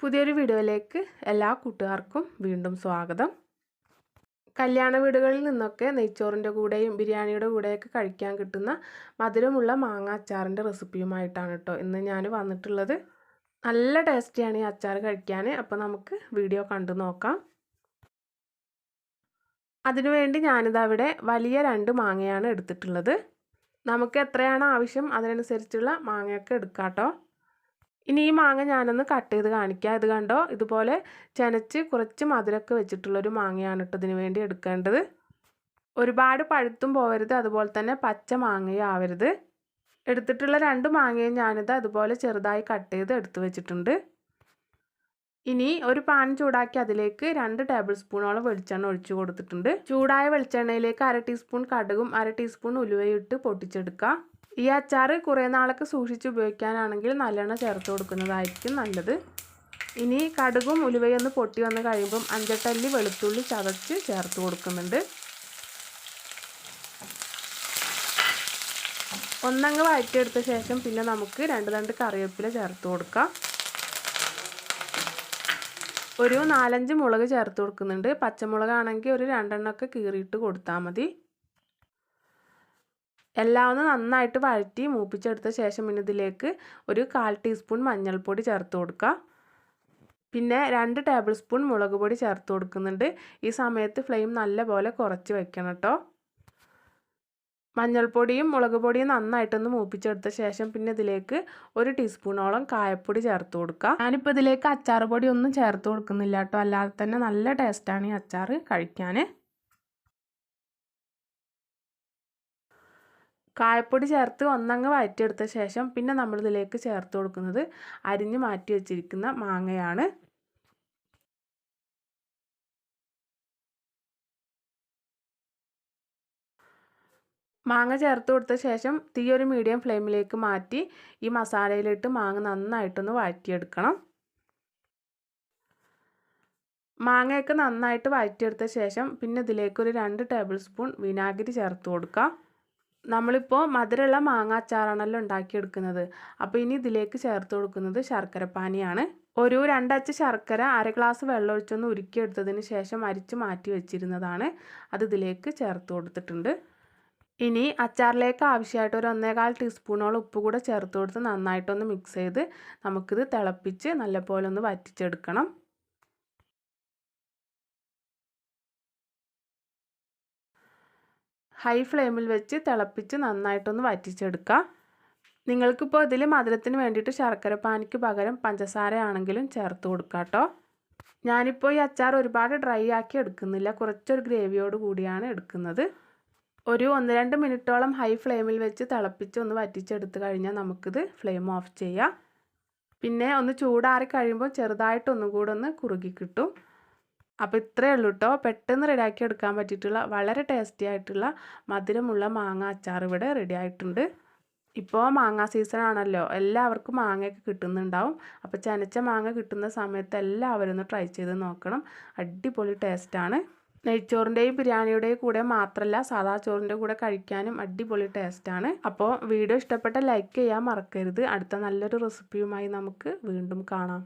പുതിയൊരു വീഡിയോയിലേക്ക് എല്ലാ കൂട്ടുകാർക്കും വീണ്ടും സ്വാഗതം. കല്യാണ വീടുകളിൽ നിന്നൊക്കെ നെയ്ച്ചോറിന്റെ കൂടെയും ബിരിയാണിയുടെ കൂടെയൊക്കെ കഴിക്കാൻ കിട്ടുന്ന മധുരമുള്ള മാങ്ങ അച്ചാറിന്റെ റെസിപ്പിയുമായിട്ടാണ് കേട്ടോ ഇന്ന് ഞാൻ വന്നിട്ടുള്ളത്. നല്ല ടേസ്റ്റിയാണ് ഈ അച്ചാർ കഴിക്കാൻ. അപ്പോൾ നമുക്ക് വീഡിയോ കണ്ടു നോക്കാം. അതിനുവേണ്ടി ഞാനിത് അവിടെ വലിയ രണ്ട് മാങ്ങയാണ് എടുത്തിട്ടുള്ളത്. നമുക്ക് എത്രയാണ് ആവശ്യം അതിനനുസരിച്ചുള്ള മാങ്ങയൊക്കെ എടുക്കാം കേട്ടോ. ഇനി ഈ മാങ്ങ ഞാനൊന്ന് കട്ട് ചെയ്ത് കാണിക്കാം. ഇത് കണ്ടോ? ഇതുപോലെ ചെനച്ച് കുറച്ച് മധുരമൊക്കെ വെച്ചിട്ടുള്ളൊരു മാങ്ങയാണ് കേട്ടോ ഇതിന് വേണ്ടി എടുക്കേണ്ടത്. ഒരുപാട് പഴുത്തും പോകരുത് അതുപോലെ തന്നെ പച്ച മാങ്ങയും ആവരുത്. എടുത്തിട്ടുള്ള രണ്ട് മാങ്ങയും ഞാനിത് അതുപോലെ ചെറുതായി കട്ട് ചെയ്ത് എടുത്തു വെച്ചിട്ടുണ്ട്. ഇനി ഒരു പാൻ ചൂടാക്കി അതിലേക്ക് രണ്ട് ടേബിൾ സ്പൂണോളം വെളിച്ചെണ്ണ ഒഴിച്ചു കൊടുത്തിട്ടുണ്ട്. ചൂടായ വെളിച്ചെണ്ണയിലേക്ക് അര ടീസ്പൂൺ കടുകും അര ടീസ്പൂൺ ഉലുവയും ഇട്ട് പൊട്ടിച്ചെടുക്കുക ഈ അച്ചാർ കുറേ നാളൊക്കെ സൂക്ഷിച്ച് ഉപയോഗിക്കാനാണെങ്കിൽ നല്ലെണ്ണ ചേർത്ത് കൊടുക്കുന്നതായിരിക്കും നല്ലത്. ഇനി കടുകും ഉലുവയും ഒന്ന് പൊട്ടി വന്ന് കഴിയുമ്പം അഞ്ചട്ടല്ലി വെളുത്തുള്ളി ചതച്ച് ചേർത്ത് കൊടുക്കുന്നുണ്ട്. ഒന്നങ്ങ് വഴറ്റിയെടുത്ത ശേഷം പിന്നെ നമുക്ക് രണ്ട് രണ്ട് കറിവേപ്പില ചേർത്ത് കൊടുക്കാം. ഒരു നാലഞ്ച് മുളക് ചേർത്ത് കൊടുക്കുന്നുണ്ട്. പച്ചമുളകാണെങ്കിൽ ഒരു രണ്ടെണ്ണമൊക്കെ കീറിയിട്ട് കൊടുത്താൽ മതി. എല്ലാം ഒന്ന് നന്നായിട്ട് വഴറ്റി മൂപ്പിച്ചെടുത്ത ശേഷം പിന്നെ ഇതിലേക്ക് ഒരു കാൽ ടീസ്പൂൺ മഞ്ഞൾപ്പൊടി ചേർത്ത് കൊടുക്കുക പിന്നെ രണ്ട് ടേബിൾ സ്പൂൺ മുളക് പൊടി ചേർത്ത് കൊടുക്കുന്നുണ്ട്. ഈ സമയത്ത് ഫ്ലെയിം നല്ലപോലെ കുറച്ച് വെക്കണം കേട്ടോ. മഞ്ഞൾപ്പൊടിയും മുളക് പൊടിയും നന്നായിട്ടൊന്ന് മൂപ്പിച്ചെടുത്ത ശേഷം പിന്നെ ഇതിലേക്ക് ഒരു ടീസ്പൂണോളം കായപ്പൊടി ചേർത്ത് കൊടുക്കുക ഞാനിപ്പോൾ ഇതിലേക്ക് അച്ചാർ പൊടി ഒന്നും ചേർത്ത് കൊടുക്കുന്നില്ല കേട്ടോ. അല്ലാതെ തന്നെ നല്ല ടേസ്റ്റാണ് ഈ അച്ചാർ കഴിക്കാൻ കായപ്പൊടി ചേർത്ത് ഒന്നങ്ങ് വഴറ്റിയെടുത്ത ശേഷം പിന്നെ നമ്മളിതിലേക്ക് ചേർത്ത് കൊടുക്കുന്നത് അരിഞ്ഞ് മാറ്റി വെച്ചിരിക്കുന്ന മാങ്ങയാണ്. മാങ്ങ ചേർത്ത് കൊടുത്ത ശേഷം തീ ഒരു മീഡിയം ഫ്ലെയിമിലേക്ക് മാറ്റി ഈ മസാലയിലിട്ട് മാങ്ങ നന്നായിട്ടൊന്ന് വഴറ്റിയെടുക്കണം മാങ്ങയൊക്കെ നന്നായിട്ട് വഴറ്റിയെടുത്ത ശേഷം പിന്നെ ഇതിലേക്ക് ഒരു രണ്ട് ടേബിൾ സ്പൂൺ വിനാഗിരി ചേർത്ത് കൊടുക്കുക നമ്മളിപ്പോൾ മധുരമുള്ള മാങ്ങാച്ചാറാണല്ലോ ഉണ്ടാക്കിയെടുക്കുന്നത്. അപ്പോൾ ഇനി ഇതിലേക്ക് ചേർത്ത് കൊടുക്കുന്നത് ശർക്കരപ്പാനിയാണ്. ഒരു രണ്ടച്ച് ശർക്കര അര ഗ്ലാസ് വെള്ളം ഒഴിച്ചൊന്ന് ഉരുക്കിയെടുത്തതിന് ശേഷം അരിച്ച് മാറ്റി വെച്ചിരുന്നതാണ്. അത് ഇതിലേക്ക് ചേർത്ത് കൊടുത്തിട്ടുണ്ട്. ഇനി അച്ചാറിലേക്ക് ആവശ്യമായിട്ട് ഒരു ഒന്നേകാൽ ടീസ്പൂണോളം ഉപ്പ് കൂടെ ചേർത്ത് കൊടുത്ത് നന്നായിട്ടൊന്ന് മിക്സ് ചെയ്ത് നമുക്കിത് തിളപ്പിച്ച് നല്ലപോലെ ഒന്ന് വറ്റിച്ചെടുക്കണം. ഹൈ ഫ്ലെയിമിൽ വെച്ച് തിളപ്പിച്ച് നന്നായിട്ടൊന്ന് വറ്റിച്ചെടുക്കുക. നിങ്ങൾക്കിപ്പോൾ ഇതിൽ മധുരത്തിന് വേണ്ടിയിട്ട് ശർക്കര പാനിക്ക് പകരം പഞ്ചസാരയാണെങ്കിലും ചേർത്ത് കൊടുക്കാം കേട്ടോ. ഞാനിപ്പോൾ ഈ അച്ചാർ ഒരുപാട് ഡ്രൈ ആക്കി എടുക്കുന്നില്ല. കുറച്ചൊരു ഗ്രേവിയോട് കൂടിയാണ് എടുക്കുന്നത്. ഒരു ഒന്ന് രണ്ട് മിനിറ്റോളം ഹൈ ഫ്ലെയിമിൽ വെച്ച് തിളപ്പിച്ച് ഒന്ന് വറ്റിച്ചെടുത്ത് കഴിഞ്ഞാൽ നമുക്കിത് ഫ്ലെയിം ഓഫ് ചെയ്യാം. പിന്നെ ഒന്ന് ചൂടാറി കഴിയുമ്പോൾ ചെറുതായിട്ടൊന്നും കൂടെ ഒന്ന് കുറുകി കിട്ടും. അപ്പോൾ ഇത്രയേ ഉള്ളൂ കേട്ടോ പെട്ടെന്ന് റെഡിയാക്കി എടുക്കാൻ പറ്റിയിട്ടുള്ള വളരെ ടേസ്റ്റി ആയിട്ടുള്ള മധുരമുള്ള മാങ്ങ അച്ചാർ ഇവിടെ റെഡി ആയിട്ടുണ്ട്. ഇപ്പോൾ മാങ്ങ സീസൺ ആണല്ലോ. എല്ലാവർക്കും മാങ്ങയൊക്കെ കിട്ടുന്നുണ്ടാവും. അപ്പോൾ ചനച്ച മാങ്ങ കിട്ടുന്ന സമയത്ത് എല്ലാവരും ഒന്ന് ട്രൈ ചെയ്ത് നോക്കണം. അടിപൊളി ടേസ്റ്റാണ് നെയ്ച്ചോറിന്റെയും ബിരിയാണിയുടെയും കൂടെ മാത്രമല്ല സാധാ ചോറിന്റെ കൂടെ കഴിക്കാനും അടിപൊളി ടേസ്റ്റാണ് അപ്പോൾ വീഡിയോ ഇഷ്ടപ്പെട്ട ലൈക്ക് ചെയ്യാൻ മറക്കരുത്. അടുത്ത നല്ലൊരു റെസിപ്പിയുമായി നമുക്ക് വീണ്ടും കാണാം.